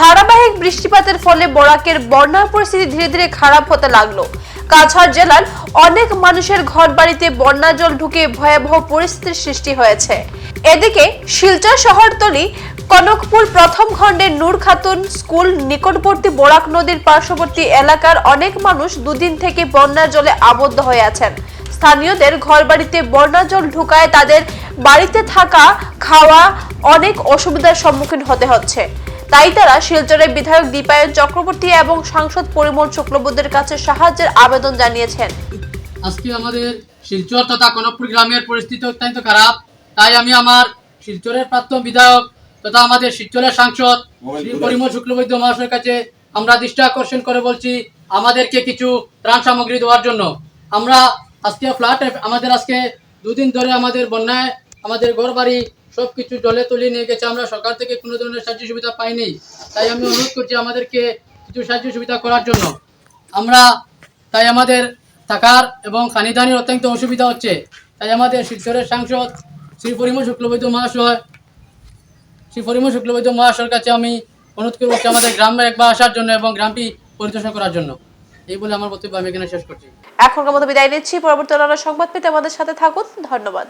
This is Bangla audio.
ধারাবাহিক বৃষ্টিপাতের ফলে বরাকের বন্যা পরিস্থিতি ধীরে ধীরে খারাপ হতে লাগল। কাছাড় জেলার অনেক মানুষের ঘর বাড়িতে বন্যা জল ঢুকে ভয়াবহ পরিস্থিতির সৃষ্টি হয়েছে। এদিকে শিলচর শহরতলি, কনকপুর প্রথম খণ্ডের নূর খাতুন স্কুল নিকটবর্তী বরাক নদীর পার্শ্ববর্তী এলাকার অনেক মানুষ দুদিন থেকে বন্যার জলে আবদ্ধ হয়ে আছেন। স্থানীয়দের ঘরবাড়িতে বন্যা জল ঢুকায় তাদের বাড়িতে থাকা, খাওয়া অনেক অসুবিধার সম্মুখীন হতে হচ্ছে। তাই তারা শিলচরের বিধায়ক দীপায়ন চক্রবর্তী এবং সাংসদ পরিমল শুক্লবুদ্ধের কাছে সাহায্যের আবেদন জানিয়েছেন। আজকে আমাদের শিলচর তথা কনকপুর গ্রামের পরিস্থিতি অত্যন্ত খারাপ। তাই আমি আমার শিলচরের প্রাক্তন বিধায়ক তথা আমাদের শিলচরের সাংসদ শ্রী পরিমল শুক্লবৈদ্য মহাশয়ের কাছে আমরা দৃষ্টি আকর্ষণ করে বলছি, আমাদেরকে কিছু ত্রাণ সামগ্রী দেওয়ার জন্য। আমরা আজকে ফ্ল্যাট, আমাদের আজকে দুদিন ধরে আমাদের বন্যায় আমাদের ঘর বাড়ি সব কিছু জলে তুলে নিয়ে গেছে। আমরা সরকার থেকে কোনো ধরনের সাহায্য সুবিধা পাইনি। তাই আমি অনুরোধ করছি আমাদেরকে কিছু সাহায্য সুবিধা করার জন্য। আমরা, তাই আমাদের থাকার এবং খানিদানির অত্যন্ত অসুবিধা হচ্ছে। তাই আমাদের শিলচরের সাংসদ শ্রী পরিমল শুক্লবৈদ্য মহাশয়, শ্রী পরিমল শুক্লবৈদ্য মহাশয়ের কাছে আমি অনুরোধ করব আমাদের গ্রামে একবার আসার জন্য এবং গ্রামটি পরিদর্শন করার জন্য। এই বলে আমার বক্তব্য আমি এখানে শেষ করছি। এখনকার মতো বিদায় নিচ্ছি। পরবর্তী সংবাদ পেতে আমাদের সাথে থাকুন। ধন্যবাদ।